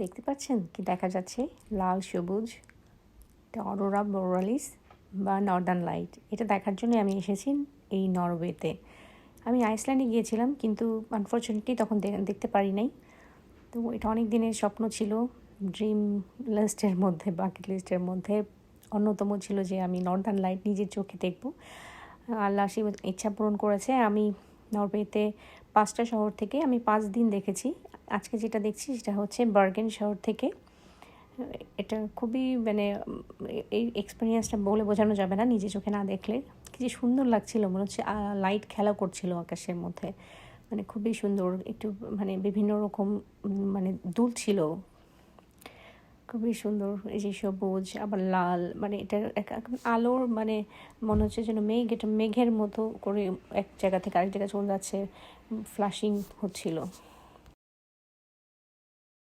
দেখতে পাচ্ছেন কি দেখা যাচ্ছে? লাল, সবুজ, এটা অরোরা বোরালিস বা নর্দার্ন লাইট। এটা দেখার জন্য আমি এসেছি এই নরওয়েতে। আমি আইসল্যান্ডে গিয়েছিলাম কিন্তু আনফর্চুনেটলি তখন দেখতে পারি নাই। তো এটা অনেক দিনের স্বপ্ন ছিল ড্রিম লিস্টের মধ্যে বাকেট লিস্টের মধ্যে। অন্যতম ছিল যে আমি নর্দার্ন লাইট নিজের চোখে দেখব। আল্লাহ সেই ইচ্ছা পূরণ করেছে। আমি নরওয়েতে পাঁচটা শহর থেকে আমি পাঁচ দিন দেখেছি। আজকে যেটা দেখছি সেটা হচ্ছে বার্গেন শহর থেকে। এটা খুবই মানে এই এক্সপিরিয়েন্সটা বলে বোঝানো যাবে না নিজে চোখে না দেখলে। কি যে সুন্দর লাগছিল, মনে হচ্ছে লাইট খেলা করছিল আকাশের মধ্যে। মানে খুবই সুন্দর, একটু মানে বিভিন্ন রকম মানে দুল ছিল। খুবই সুন্দর এই যে সবুজ, আবার লাল মানে এটা এক আলোর মানে মনে হচ্ছে যেন মেঘ, এটা মেঘের মতো করে এক জায়গা থেকে আরেক জায়গায় চলে যাচ্ছে ফ্লাশিং হচ্ছিল।